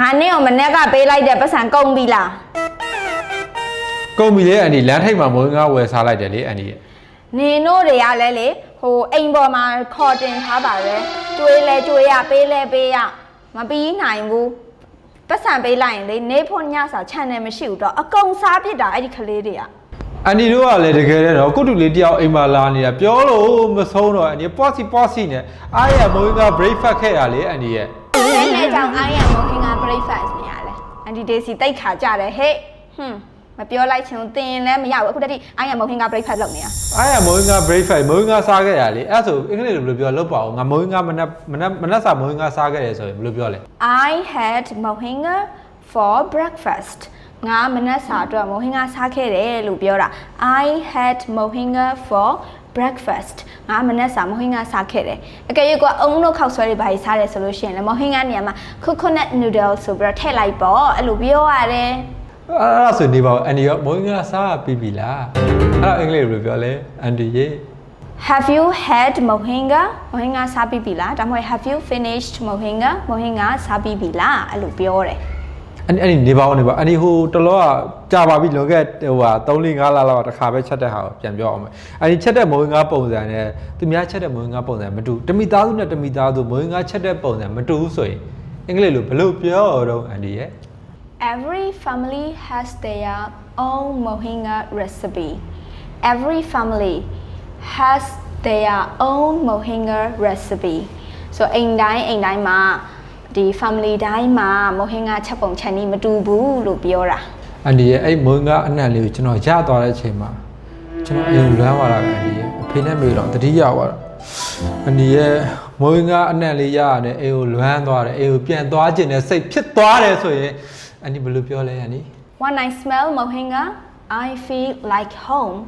ငါနေ့ကိုမနေ့ကပေးလိုက်တဲ့ပတ်စံကုန်ပြီလားကုန်ပြီလေအန်ဒီလမ်းထိပ်မှာမုံငါဝယ်စားလိုက်တယ်လေအန်ဒီရဲ့နင်တို့တွေကလည်းလေဟိုအိမ်ပေါ်မှာခေါ်တင်ထားပါပဲကျွေးလဲကျွေးရပေးလဲပေးရမပြီးနိုင်ဘူးပတ်စံပေးလိုက်ရင်လေနေဖို့ညစာ channel မရှိဘူးတော့အကုန်စားပစ်တာအဲ့ဒီကလေးတွေကအန်ဒီတို့ကလည်းတကယ်တဲ့တော့ကုတူလေးတယောက်အိမ်မှာလာနေတာပြောလို့မဆုံးတော့အန်ဒီပွားစီပွားစီနဲ့အားရမုံငါ breakfast ခဲ့တာလေအန်ဒီရဲ့ နဲနဲကြောင့်အားရမိုဟင်က breakfast နေရလဲအန်တီဒေစီတိတ်ခါကြတယ်ဟေ့ဟွန်းမပြောလိုက်ချင်ဘူးတင်လည်းမရဘူးအခုတည်းအားရမိုဟင်က breakfast လုပ်နေတာအားရမုံငါ breakfast မုံငါစားခဲ့တာလေအဲ့ဆိုအင်္ဂလိပ်လိုဘယ်လိုပြောလောက်ပါအောင်ငါမုံငါမနက်မနက်မနက်စာမုံငါစားခဲ့တယ်ဆိုရင်ဘယ်လိုပြောလဲ I had mohinga for breakfast ငါမနက်စာအတွက်မိုဟင်ကစားခဲ့တယ်လို့ပြောတာ I had mohinga for breakfast ငါမနက်စာမိုဟင်ကစားခဲ့တယ်အကယ်၍ကအုံတို့ခောက်ဆွဲတွေဘာကြီးစားတယ်ဆိုလို့ရှိရင်လည်းမိုဟင်ကနေရာမှာ coconut noodle ဆိုပြီးတော့ထည့်လိုက်ပေါ့အဲ့လိုပြောရတယ်အဲ့ဒါဆိုနေပါဦးအန်ဒီရောမုံငါစားပြီးပြီလားအဲ့တော့အင်္ဂလိပ်လိုဘယ်လိုပြောလဲအန်ဒီရေ Have you had mohinga mohinga စားပြီးပြီလားဒါမှမဟုတ် Have you finished mohinga mohinga စားပြီးပြီလားအဲ့လိုပြောတယ် အဲ့ဒီအဲ့ဒီနေပါဦးနေပါအန်ဒီဟိုတလောကကြာပါပြီလောကဟိုဟာ3 4 5လလောက်တစ်ခါပဲချက်တဲ့ဟာကိုပြန်ပြောအောင်မယ်အန်ဒီချက်တဲ့မုံငါပုံစံနဲ့သူများချက်တဲ့မုံငါပုံစံမတူတမိသားစုနဲ့တမိသားစုမုံငါချက်တဲ့ပုံစံမတူဘူးဆိုရင်အင်္ဂလိပ်လိုဘယ်လိုပြောတော့အန်ဒီရဲ့ Every family has their own mohinga recipe Every family has their own mohinga recipe so အိမ်တိုင်းအိမ်တိုင်းမှာ ဒီ family တိုင်းမှာ mohinga ချက်ပုံချက်နည်းမတူဘူးလို့ပြောတာအန်ဒီရဲ့အဲ့မုံငါအနံ့လေးကိုကျွန်တော်ရသွားတဲ့အချိန်မှာကျွန်တော်အိမ်လွမ်းသွားတာပဲအန်ဒီရဲ့အဖေနဲ့မေတော့တတိယသွားတာအန်ဒီရဲ့မုံငါအနံ့လေးရရတယ်အိမ်ကိုလွမ်းသွားတယ်အိမ်ကိုပြန်သွားခြင်းနဲ့စိတ်ဖြစ်သွားတယ်ဆိုရင်အန်ဒီဘယ်လိုပြောလဲအန်ဒီ When I smell mohinga I feel like home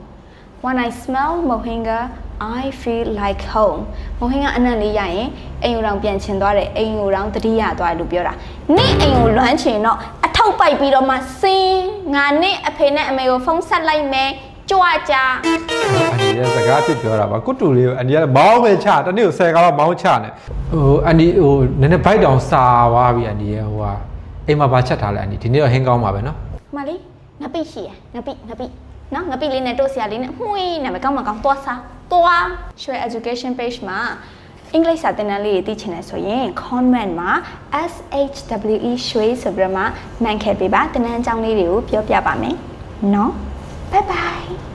When I smell mohinga I feel like home mohinga အနံ့လေးရရင်အိမ်ကိုတောင်ပြန်ချင်သွားတယ်အိမ်ကိုတောင်တတိယသွားတယ်လို့ပြောတာနေ့အိမ်ကိုလွမ်းချင်တော့အထောက်ပိုက်ပြီးတော့မှစင်းငါနေ့အဖေနဲ့အမေကိုဖုန်းဆက်လိုက်မယ်ကြွကြအန်ဒီရဲ့စကားဖြစ်ပြောတာပါကုတူလေးကိုအန်ဒီကမောင်းပဲချတနေ့ကို10ကားတော့မောင်းချနေဟိုအန်ဒီဟိုနည်းနည်းဘိုက်တောင်စာသွားပြီအန်ဒီရဲ့ဟိုဟာအိမ်မှာဗာချက်ထားလဲအန်ဒီဒီနေ့တော့ဟင်းကောင်းပါပဲနော်မလေးငပိရှိရငပိငပိနော်ငပိလေးနဲ့တို့ဆရာလေးနဲ့မှုေးနာမည်ကောင်းမကောင်းသွားစား သွားရွှေ education page မှာအင်္ဂလိပ်စာသင်တန်းလေးတွေသိချင်တယ်ဆိုရင် comment မှာ SHWE ရွှေဆိုပြီးတော့မှမှန်ခဲ့ပေးပါသင်တန်းအကြောင်းလေးတွေကိုပြောပြပါမယ်နော် bye bye